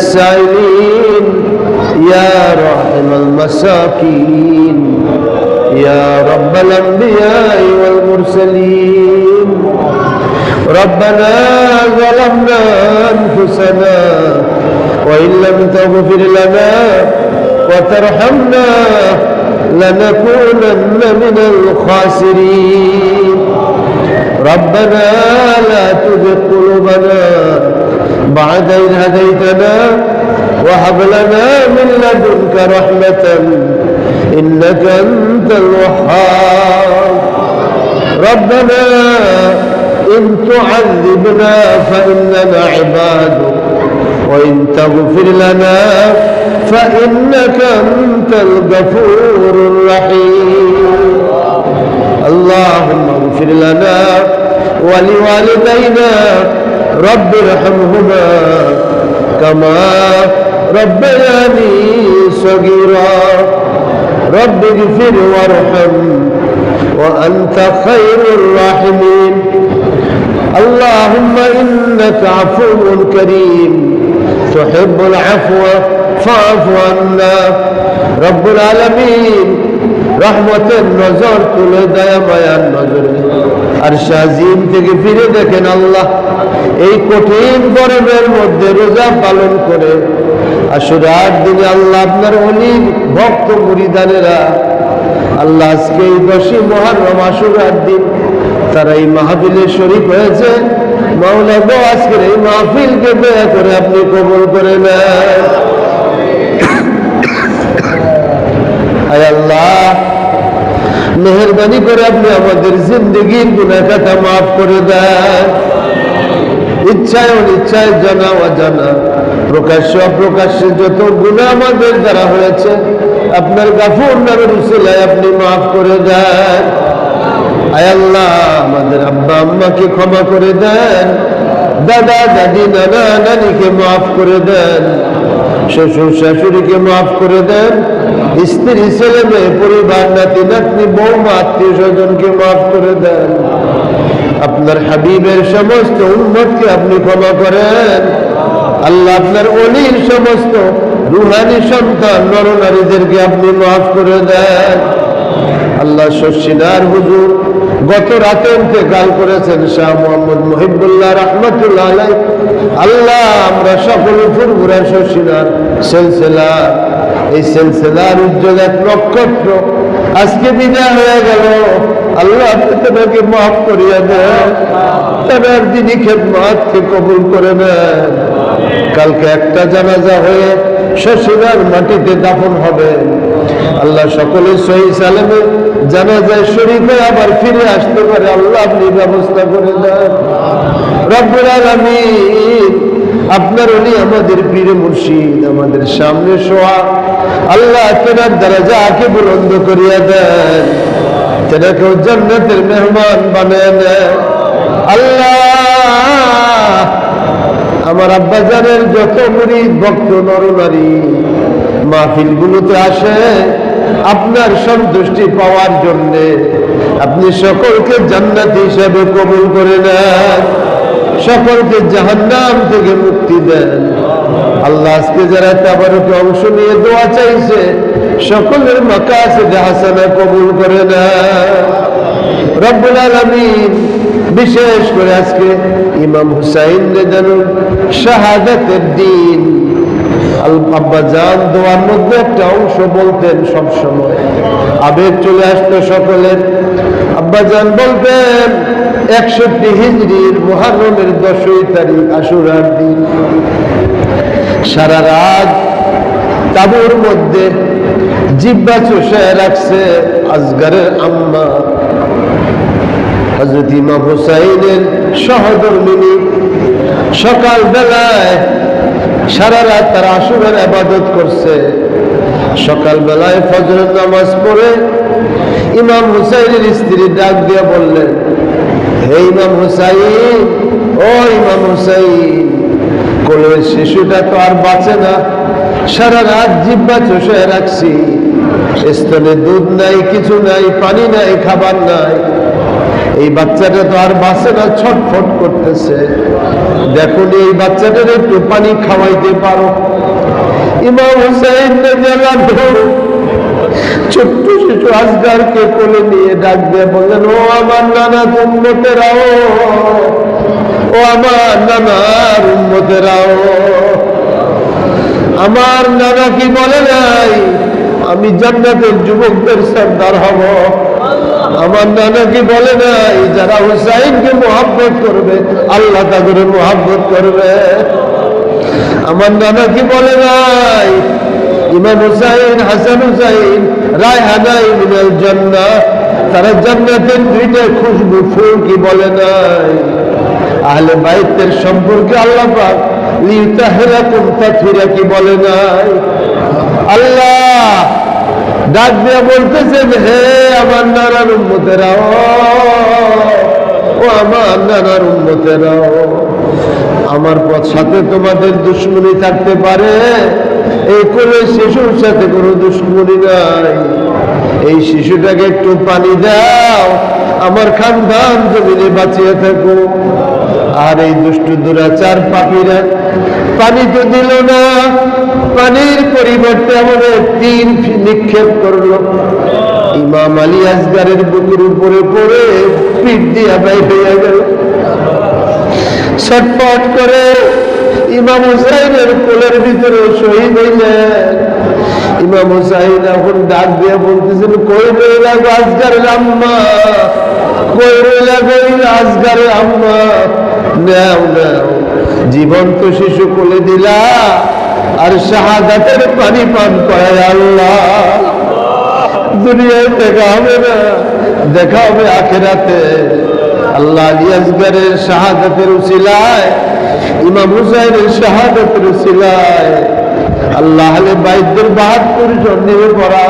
السائلين يا راحم المساكين يا رب الأنبياء والمرسلين. ربنا ظلمنا أنفسنا وإن لم تغفر لنا وترحمنا لنكونن من الخاسرين. ربنا لا تزغ قلوبنا بعد إذ هديتنا وهب لنا من لدنك رحمة إنك أنت الوهاب. ربنا إن تعذبنا فإننا عبادك وإن تغفر لنا فإنك أنت الغفور الرحيم. اللهم اغفر لنا ولوالدينا رب ارحمهما كما ربياني صغيرا. رب اغفر وارحم وأنت خير الراحمين. اللهم إنك عفو كريم. تحب العفو فاعف عنا. رب العالمين. রহমতের নজর তুলে দয়া মায়ার নজরে। আর শাহিম থেকে ফিরে দেখেন আল্লাহ, এই কঠিন গরমের মধ্যে রোজা পালন করে। আশুরার দিনে আল্লাহ আপনার অলির ভক্ত মুরিদানেরা আল্লাহ আজকে এই দশই মহারম আশুরার দিন তারা এই মাহফিলে শরীফ হয়েছে। মাওলা আজকের এই মাহফিলকে দয়া করে আপনি কবল করে নেন। আল্লাহ মেহরবানি করে আপনি আমাদের জিন্দগির গুণাখাতা মাফ করে দেন। ইচ্ছায় অনিচ্ছায় জানা অজানা, প্রকাশ্য অপ্রকাশ্যে যত গুণা আমাদের দ্বারা হয়েছে, আপনার গাফুর নামের উসিলায় আপনি মাফ করে দেন। আয় আল্লাহ, আমাদের আব্বা আম্মাকে ক্ষমা করে দেন। দাদা, দাদি নানা নানিকে মাফ করে দেন, শ্বশুর শাশুড়িকে মাফ করে দেন, স্ত্রী, ছেলে মেয়ে, পরিবার, নাতি, নাতনি, বৌমা, আত্মীয় স্বজনকে মাফ করে দেন। আপনার হাবিবের সমস্ত উন্মতকে আপনি ক্ষমা করেন। আল্লাহ আপনার অলির সমস্ত রুহানি সন্তান, নরনারীদেরকে আপনি মাফ করে দেন। আল্লাহ শশিনার হুজুর গত রাতে ইন্তেকাল করেছেন শাহ মোহাম্মদ মহিবুল্লাহ রহমতুল্লাহ আল্লাহ, আমরা সকলে ফুরফুরা শশিনার সেলসেলা, এই সেলসেলার উজ্জ্বল এক নক্ষত্র। আজকে বিদায় হয়ে গেল। আল্লাহ আপনি তোমাকে মাফ করিয়া দেন। তার দিনই খেদমাতকে কবুল করে নেন। কালকে একটা জানাজা হয়ে শ্বশুরার মাটিতে দাফন হবে। আল্লাহ সকলে সহি সালেমে জানাজায় শরীফ হয়ে আবার ফিরে আসতে পারে। আল্লাহ আপনি ব্যবস্থা করে দেন। আলামিন, আপনার উনি আমাদের পীর মুর্শিদ, আমাদের সামনে শোয়া। আল্লাহ তেনার দ্বারা যাকে বুলন্দ করিয়া দেন। তেনাকে জান্নাতের মেহমান বানিয়ে দেন। আল্লাহ, আমার আব্বাজানের যত মুরিদ, ভক্ত নরনারী মাহফিল গুলোতে আসে। আপনার সন্তুষ্টি পাওয়ার জন্য আপনি সকলকে জান্নাত হিসাবে কবুল করে নেন। সকলকে জাহান্নাম থেকে মুক্তি দেন। আল্লাহ আজকে যারা তাবারকে অংশ নিয়ে দোয়া চাইছে, সকলের মাকাসে হাসানা কবুল করে নেন। রব্বুল বিশেষ করে আজকে ইমাম হুসাইন রেজানুল শাহাদাতের দিন। আব্বা জান দোয়ার মধ্যে একটা অংশ বলতেন সব সময় আবেগ চলে আসতো সকলের। আব্বা জান বলতেন, একষট্টি হিজড়ির মহারমের দশই তারিখ আশুরার দিন। সারা রাত তাবুর মধ্যে জিব্বা চষায় রাখছে আজগারের আম্মা। হজরত ইমাম হুসাইনের সহধর্মিনী সকাল বেলায় সারা রাত তারা আসুরের আবাদত করছে। সকাল বেলায় ফজরের নামাজ পড়ে ইমাম হুসাইনের স্ত্রী ডাক দিয়ে বললেন, হে ইমাম হুসাইন, ও ইমাম হুসাইন, কোলের শিশুটা তো আর বাঁচে না। সারা রাত জিব্বা চষে রাখছি। স্তনে দুধ নাই, কিছু নাই, পানি নাই, খাবার নাই। এই বাচ্চাটা তো আর বাঁচে না, ছটফট করতেছে। দেখুন এই বাচ্চাটার একটু পানি খাওয়াইতে পারো। ইমাম হুসাইন ছোট্ট শিশু আজগারকে কোলে নিয়ে ডাক দিয়ে বললেন, ও আমার নানা উম্মতেরাও, ও আমার নানার উম্মতেরাও, আমার নানা কি বলে নাই? আমি জান্নাতের যুবকদের সর্দার হব। আমার নানা কি বলে নাই, যারা হুসাইনকে মোহাব্বত করবে, আল্লাহ তাদের মোহাব্বত করবে। আমার নানা কি বলে নাই, ইমাম হুসাইন, হাসান হুসাইন রায়হানাই মিনাল জান্নাহ, তারা জান্নাতের দুইটা খুশবু ফুল কি বলে নাই? আহলে বাইতের সম্পর্কে আল্লাহ পাক লিউতাহিরাকুম তাথিরা কি বলে নাই? আল্লাহ ডাক দিয়ে বলতেছেন হে আমার নানার উম্মতেরাও, ও আমার নানার উম্মতেরাও, আমার পথ সাথে তোমাদের দুশ্মনী থাকতে পারে। এই কোলে শিশুর সাথে কোনো দুশ্মনী নাই। এই শিশুটাকে একটু পানি দাও, আমার খানদান জমিনে বাঁচিয়ে থাকো। আর এই দুষ্টু দুরাচার পাপিরা পানি তো দিল না পানির পরিবর্তে আমাদের তিন নিক্ষেপ করল। ইমাম আলী আসগারের বুকের উপরে পড়ে পিঠ দিয়া বাইর হইয়া গেল। ছটফট করে ইমাম হুসাইনের কোলের ভিতরে শহীদ হইলেন। ইমাম হুসাইন এখন ডাক দিয়ে বলতেছেন, কই রইলা গো আজগারের আম্মা? কই রইলা গই আজগারের আম্মা? নাও নাও। জীবন্ত শিশু কোলে দিলা। আর শাহাদাতের পানি পান করে আল্লাহ। দুনিয়ায় দেখা হবে না দেখা হবে আখেরাতে। আল্লাহ আলী আসগরের শাহাদাতের উসিলায়, ইমাম হুসাইনের শাহাদাতের উসিলায়। আল্লাহ আলে বাইদের বাহাত্তর জন নেমে পড়া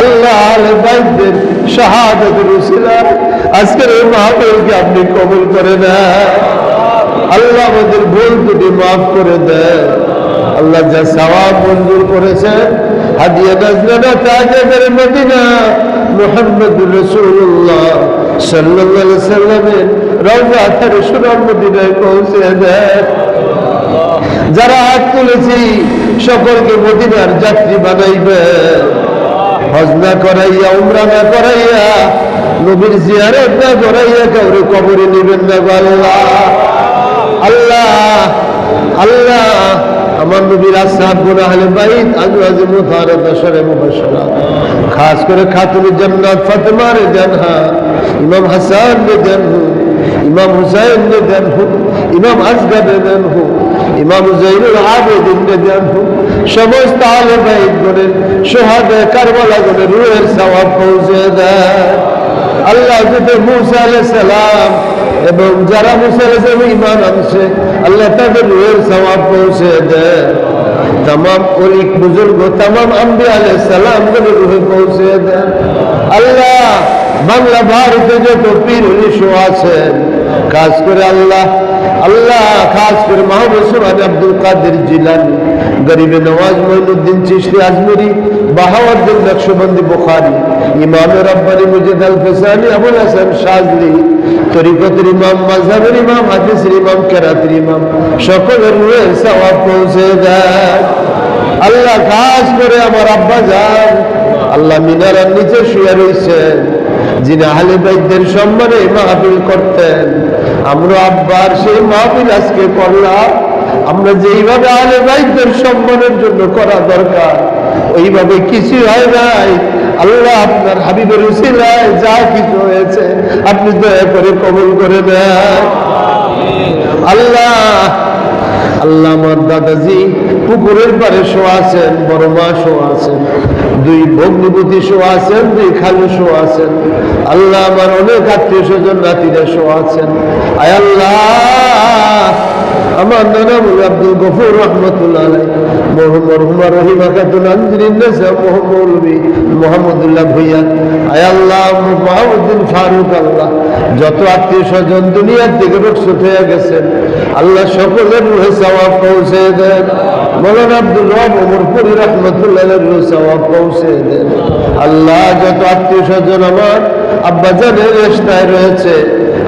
আল্লাহ আলে বাইদের শাহাদাতের উসিলায়। আজকের এই মাহফিলকে আপনি কবুল করে দেন আল্লাহ আমাদের ভুল ত্রুটি মাফ করে দেন। আল্লাহ যা সওয়াব মঞ্জুর দেন যারা হাত তুলেছি, সকলকে মদিনার যাত্রী বানাইবে। হজ না করাইয়া, উমরা না করাইয়া, নবীর জিয়ারত না করাইয়া কাউরে কবরে নেবেন না আল্লাহ আল্লাহ আমার নবীর আসহাব গুণ আহলে বাইত আজওয়াজ মুতাহারাত আশরে মুবাশশারাত খাস করে খাতুন জান্নাত ফাতেমা জানহা, ইমাম হাসান রে জানহু, ইমাম হুসাইন রে জানহু, ইমাম আসগর রে জানহু, ইমাম জাইনুল আবেদিন রে জানহু, সমস্ত আহলে বাইত গুণের সোহাদে কারবালা গুণের রুহের সওয়াব পৌঁছে দেয়। আল্লাহ যদি মুসা আলাইহিস সালাম এবং যারা মুসলমান ইমান আনছে, আল্লাহ তাদের রুহের সবাব পৌঁছে দেন। তাম অলিক বুজুর্গ তাম আম্বি আলহ সালাম রুহে পৌঁছে দেন। আল্লাহ বাংলা ভারতে যত পীর উনিশও আছেন কাজ করে আল্লাহ আল্লাহ খাস করে মাহবুব সুরাজ আব্দুল কাদের জিলানি, গরিবে নওয়াজ মহিনুদ্দিন চিশতি আজমেরি বাহাউদ্দিন নকশবন্দি বুখারী, ইমাম রব্বানি মুজিদ আল ফিসানি আবুল হাসান তরিকতের ইমাম ইমাম, হাদিসের ইমাম, কেরাতের ইমাম, সকলের রুহের সওয়াব পৌঁছে আল্লাহ খাস করে আমার আব্বা যান। আল্লাহ মিনারার নিচে শুয়ে রয়েছেন যিনি আহলে সম্মানে মাহফিল করতেন। আমরা আব্বার সেই মাহফিল আজকে করলাম। আমরা যেইভাবে আহলে বাইদের সম্মানের জন্য করা দরকার ওইভাবে কিছু হয় নাই। আল্লাহ আপনার হাবিবের উসিলায় যা কিছু হয়েছে, আপনি দয়া করে কবুল করে নেন। আল্লাহ আল্লাহ আমার দাদাজি পুকুরের পারে শো আছেন, বড় মা শো আছেন, দুই ভগ্নিপতি শো আছেন, দুই খালু শো আছেন। আল্লাহ আমার অনেক আত্মীয় স্বজন, নাতিরা শো আছেন। আয় আল্লাহ! আমার নানা বলে, আব্দুল গফুর রহমতুল্লাহ মরহুমা রহিমা খাতুন মোহাম্মদুল্লাহ ভুইয়া, আয় আল্লাহ মাহমুদ্দিন ফারুক আল্লাহ, যত আত্মীয় স্বজন দুনিয়ার দিকে রক্ষত হয়ে গেছেন, আল্লাহ সকলের রুহে সওয়াব পৌঁছে দেন। মৌলানা আব্দুল রব ওমরপুরি রহমতুল্লাহ রুহে সওয়াব পৌঁছে দেন। আল্লাহ, যত আত্মীয় স্বজন আমার আব্বা জানের রেস্তায় রয়েছে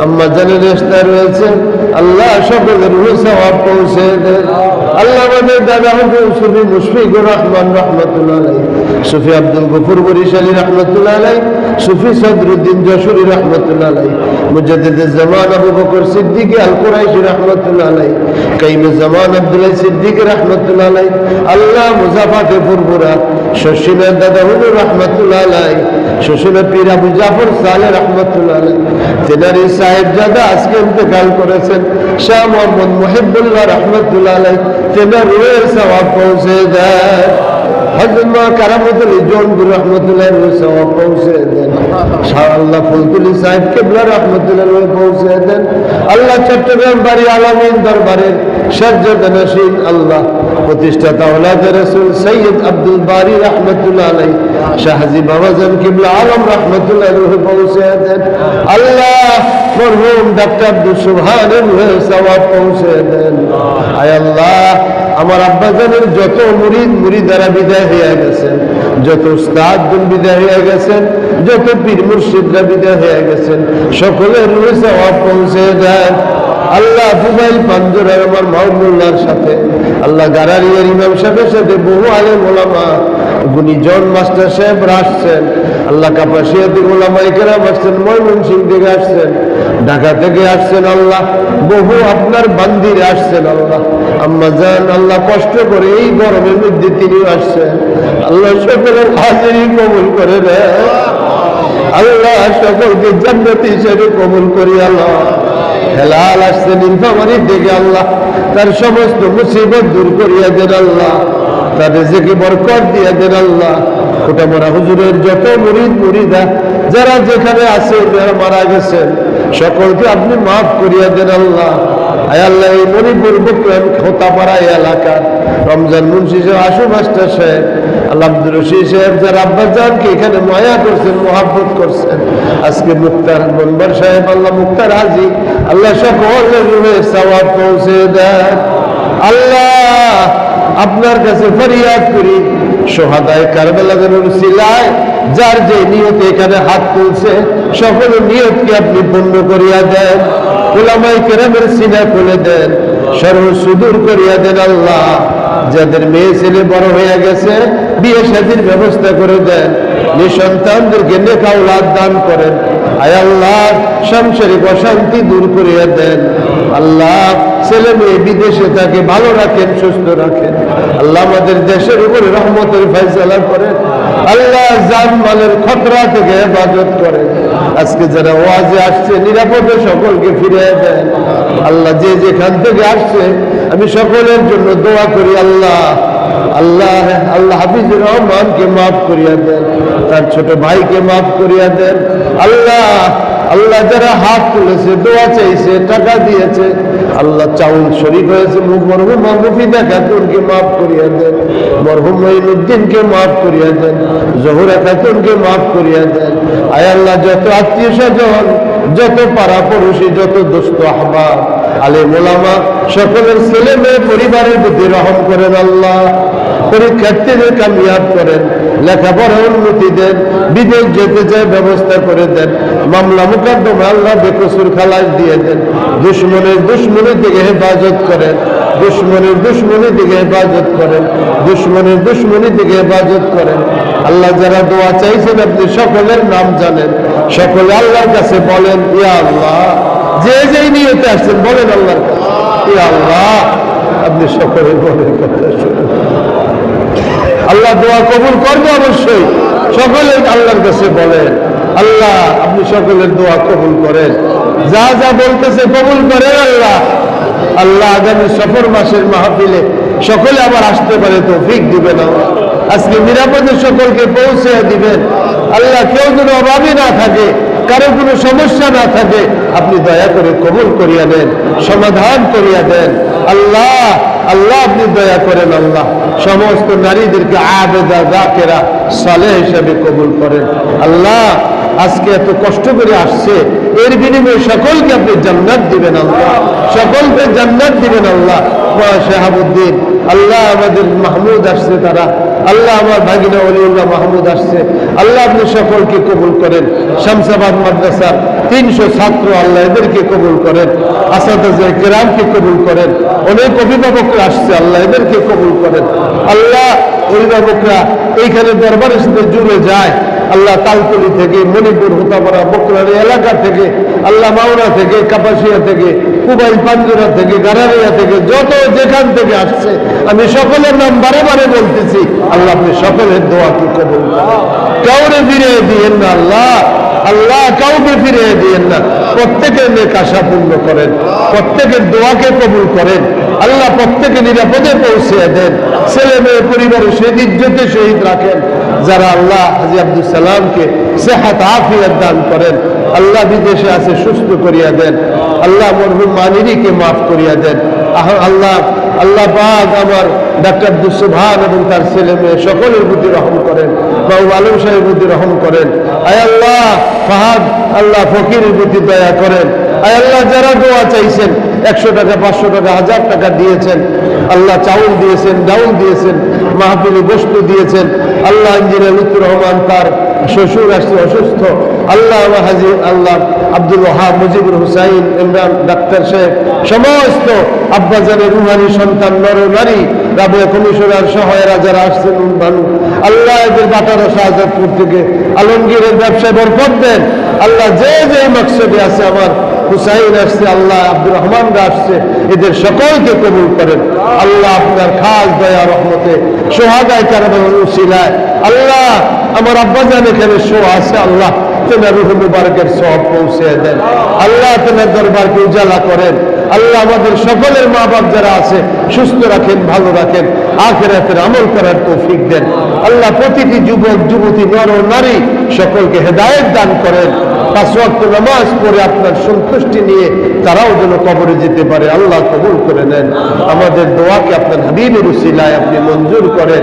আম্মা জানের রয়েছে, আল্লাহ সকলের রুহে পৌঁছে দেন আল্লাহ আমাদের দাদা হুজুর সুফি মুশফিকুর রহমান রহমতুল্লাহ সুফি আব্দুল গফুর বরিশালী রহমতুল্লাহ আলাই সুফি সদরুদ্দিন যশোরী রহমতুল্লাহ আলাই মুজাদ্দিদ জামান আবু বকর সিদ্দিকী আল কুরাইশি রহমতুল্লাহ আলাই কাইম জামান আব্দুল্লাহ সিদ্দিক রহমতুল্লাহ আলাই আল্লাহ মুজাফাতে ফুরফুরা শশীলের দাদা হুজুর রহমতুল্লাহ আলাই শ্বশুরের পীর আবু জাফর সালে রহমতুল্লাহ আলাই তেনারি সাহেব জাদা আজকে ইন্তেকাল করেছেন। শাহ মোহাম্মদ মুহিবুল্লাহ রহমতুল্লাহ আলাই তেনার রুয়ের সওয়াব পৌঁছে দেয় আল্লাহ চট্টগ্রাম বাড়ি আলামিন দরবারের সজ্জদ আল্লাহ প্রতিষ্ঠাতা ওলাদ রসুল সৈয়দ আব্দুল বারি রহমতুল্লাহ আলাই শাহজি বাবাজান কিবলা আলম রহমতুল্লাহ রুহে পৌঁছে দেন। আল্লাহ মরহুম ডাক্তার আব্দুল সওয়াব পৌঁছে দেন। আয় আল্লাহ, আমার আব্বাজানের যত মুরিদ, মুরিদারা বিদায় হয়ে গেছেন, যত উস্তাদগুন বিদায় হয়ে গেছেন, যত পীর মুর্শিদরা বিদায় হয়ে গেছেন, সকলের রুহে সওয়াব পৌঁছে দেন। আল্লাহ দুবাইল পাঞ্জরের আমার মাহমুল্লার সাথে, আল্লাহ গারারিয়ার ইমাম সাহেবের সাথে বহু আলেম ওলামা গুণীজন মাস্টার সাহেব আসছেন, আল্লাহ কাপাসিয়াতি ওলামা ইকেরাম আসছেন ময়মনসিং থেকে আসছেন, ঢাকা থেকে আসছেন আল্লাহ, বহু আপনার বান্দিরে আসছেন আল্লাহ। আম্মা জান, আল্লাহ কষ্ট করে এই গরমের মধ্যে তিনিও আসছেন। আল্লাহ সকলের হাজিরি কবুল করে দেয় আল্লাহ সকলকে জান্নাতি হিসেবে কবুল করি আল্লাহ। হেলাল আসছে নীলফামারি থেকে আল্লাহ। তার সমস্ত মুসিবত দূর করিয়া দেন আল্লাহ। তার রেজেকে বরকত দিয়ে দেন আল্লাহ। কোটামরা হুজুরের যত যারা যেখানে আছে, যারা মারা গেছেন, সকলকে আপনি মাফ করিয়া দেন আল্লাহ। আয় আল্লাহ, এই মণিপুর খোতাপাড়া এই এলাকার রমজান মুন্সি সাহেব, আশু মাস্টার সাহেব আল্লাহ রশিদ সাহেব, যার এখানে মায়া করছেন, মহাব্বত করছেন। আজকে মুক্তার মনবার সাহেব, আল্লাহ মুক্তার হাজি আল্লাহ সকলের রুহে পৌঁছে দেন আল্লাহ আপনার কাছে ফরিয়াদ করি। সোহাদায় কারবেলাদের সিলায়, যার যে নিয়তে এখানে হাত তুলছে, সকল নিয়তকে আপনি পূর্ণ করিয়া দেন। ওলামাই কেরামের সিনা খুলে দেন সর্ব সুদূর করিয়া দেন আল্লাহ। যাদের মেয়ে ছেলে বড় হয়ে গেছে, বিয়ে শাদির ব্যবস্থা করে দেন। নিঃসন্তানদেরকে নেকাউলাদ দান করেন। আয় আল্লাহ সাংসারিক অশান্তি দূর করিয়া দেন। আল্লাহ, ছেলে মেয়ে বিদেশে তাকে ভালো রাখেন, সুস্থ রাখেন। আল্লাহ আমাদের দেশের উপরে রহমতের ফয়সালা করেন। আল্লাহ জান মালের খতরা থেকে হেফাজত করেন। আজকে যারা ওয়াজে আসছে, নিরাপদে সকলকে ফিরিয়ে দেন। আল্লাহ যে যেখান থেকে আসছে, আমি সকলের জন্য দোয়া করি আল্লাহ। আল্লাহ আল্লাহ হাফিজুর রহমানকে মাফ করিয়া দেন। তার ছোট ভাইকে মাফ করিয়া দেন। আল্লাহ আল্লাহ যারা হাত তুলেছে, দোয়া চাইছে, টাকা দিয়েছে, আল্লাহ চাউল শরীফ হয়েছে মরহুম খাতুনকে মাফ করিয়া দেন। মরহুম মঈনুদ্দিনকে মাফ করিয়া দেন। জহুরা খাতুনকে মাফ করিয়া দেন। আয় আল্লাহ, যত আত্মীয় স্বজন, যত পাড়া পড়োশি, যত দোস্ত আহবাব আলে মোলামা সকলের ছেলে মেয়ে পরিবারের প্রতি রহম করেন আল্লাহ। পরীক্ষার্থীদের কামিয়াব করেন। লেখাপড়া উন্নতি দেন, বিদেশ যেতে যায় ব্যবস্থা করে দেন, মামলা মোকদ্দমা আল্লাহ বেকসুর খালাস দিয়ে দেন, দুশ্মনের দুশ্মনের দিকে হেফাজত করেন, দুশ্মনের দুশ্মনের দিকে হেফাজত করেন, দুশ্মনের দুশ্মনের দিকে হেফাজত করেন। আল্লাহ যারা দোয়া চাইছেন, আপনি সকলের নাম জানেন। সকলে আল্লাহর কাছে বলেন, ইয়া আল্লাহ। যে যেই নিয়তে আসছেন, বলেন আল্লাহর কাছে, ইয়া আল্লাহ। আপনি সকলের মনের কথা শুনুন। আল্লাহ দোয়া কবুল করবে অবশ্যই। সকলে আল্লাহর কাছে বলেন আল্লাহ, আপনি সকলের দোয়া কবুল করেন। যা যা বলতেছে কবুল করেন আল্লাহ। আল্লাহ আগামী সফর মাসের মাহফিলে সকলে আবার আসতে পারে তো ফিক দিবেন আল্লাহ। আজকে নিরাপদে সকলকে পৌঁছে দিবেন। আল্লাহ কেউ যেন অভাবই না থাকে, কারও কোনো সমস্যা না থাকে, আপনি দয়া করে কবুল করিয়া দেন সমাধান করিয়া দেন। আল্লাহ আল্লাহ আপনি দয়া করেন আল্লাহ। সমস্ত নারীদেরকে আবেদা দাকেরা সালে হিসেবে কবুল করেন। আল্লাহ আজকে এত কষ্ট করে আসছে, এর বিনিময়ে সকলকে আপনি জান্নাত দিবেন আল্লাহ। সকলকে জান্নাত দিবেন আল্লাহ। শাহাবুদ্দিন, আল্লাহ আমাদের মাহমুদ আসছে তারা। আল্লাহ আমার ভাগিনা অলিউল্লাহ মাহমুদ আসছে। আল্লাহ আপনি সকলকে কবুল করেন। শামসাবাদ মাদ্রাসার তিনশো ছাত্র আল্লাহ এদেরকে কবুল করেন, আসাদ কেরামকে কবুল করেন, অনেক অভিভাবকরা আসছে আল্লাহ এদেরকে কবুল করেন আল্লাহ অভিভাবকরা এইখানে দরবারের সাথে জুড়ে যায়, আল্লাহ তালতলি থেকে, মণিপুর হোতাপাড়া বকরারি এলাকা থেকে, আল্লাহ মাওনা থেকে, কাপাসিয়া থেকে কুবাই পাঞ্জুরা থেকে, গারারিয়া থেকে, যত যেখান থেকে আসছে, আমি সকলের নাম বারে বারে বলতেছি, আল্লাহ আপনি সকলের দোয়াকে কবুল। কাউরে ফিরিয়ে দিয়েন না আল্লাহ আল্লাহ কাউকে ফিরিয়ে দিয়েন না। প্রত্যেকের নেক আশা পূর্ণ করেন, প্রত্যেকের দোয়াকে কবুল করেন, আল্লাহ প্রত্যেকে নিরাপদে পৌঁছে দেন। ছেলে মেয়ে, পরিবারের শহীদ ইজ্জতে শহীদ রাখেন, যারা আল্লাহ হাজি আব্দুল সালামকে সেহাত, আফিয়াত দান করেন, আল্লাহ বিদেশে আছে সুস্থ করিয়া দেন, আল্লাহ মরহুম মানিরিকে মাফ করিয়া দেন। আল্লাহ আল্লাহ পাক আমার ডাক্তার সুবহান এবং তার ছেলে মেয়ে সকলের প্রতি রহম করেন, বাবু আলম সাহেবের প্রতি রহম করেন। আয় আল্লাহ, ফাহাদ, আল্লাহ ফকিরের প্রতি দয়া করেন। আয় আল্লাহ, যারা দোয়া চাইছেন, একশো টাকা, পাঁচশো টাকা, হাজার টাকা দিয়েছেন। আল্লাহ চাউল দিয়েছেন, ডাউল দিয়েছেন, মাহফিলি বস্তু দিয়েছেন। আল্লাহ ইঞ্জিনিয়ার লুৎফুর রহমান তার শ্বশুর আসছে অসুস্থ। আল্লাহ হাজির, আল্লাহ আব্দুল ওহাব মুজিবুর হুসাইন ইমরান ডাক্তার সাহেব, সমস্ত আব্বাজানের রুহানি সন্তান, নর নারী রাবিয়া কমিশনার সহায়রা যারা আসছেন ভানু আল্লাহ এদের বাটারা শাহজাদপুর থেকে আলমগীরের ব্যবসায় বরকত দেন। আল্লাহ যে যে মকসদে আছে, আমার হুসাইন আসছে, আল্লাহ আব্দুর রহমানরা আসছে, এদের সকলকে কবুল করেন। আল্লাহ আপনার খাস দয়া, রহমতে, সোহাগায় কারণে উশিলায় আল্লাহ, আমার আব্বাজান এখানে শো আছে, আল্লাহ, তেনার রুহ মুবারকের সব পৌঁছে দেন। আল্লাহ তেনার দরবারকে উজালা করেন। আল্লাহ আমাদের সকলের মা বাপ যারা আছে, সুস্থ রাখেন, ভালো রাখেন, আখেরাতের আমল করার তৌফিক দেন। আল্লাহ প্রতিটি যুবক, যুবতী নর নারী সকলকে হেদায়েত দান করেন। পাঁচ নামাজ পড়ে আপনার সন্তুষ্টি নিয়ে তারাও যেন কবরে যেতে পারে, আল্লাহ কবুল করে নেন। আমাদের দোয়াকে আপনার হাবিবের উসিলায় আপনি মঞ্জুর করেন।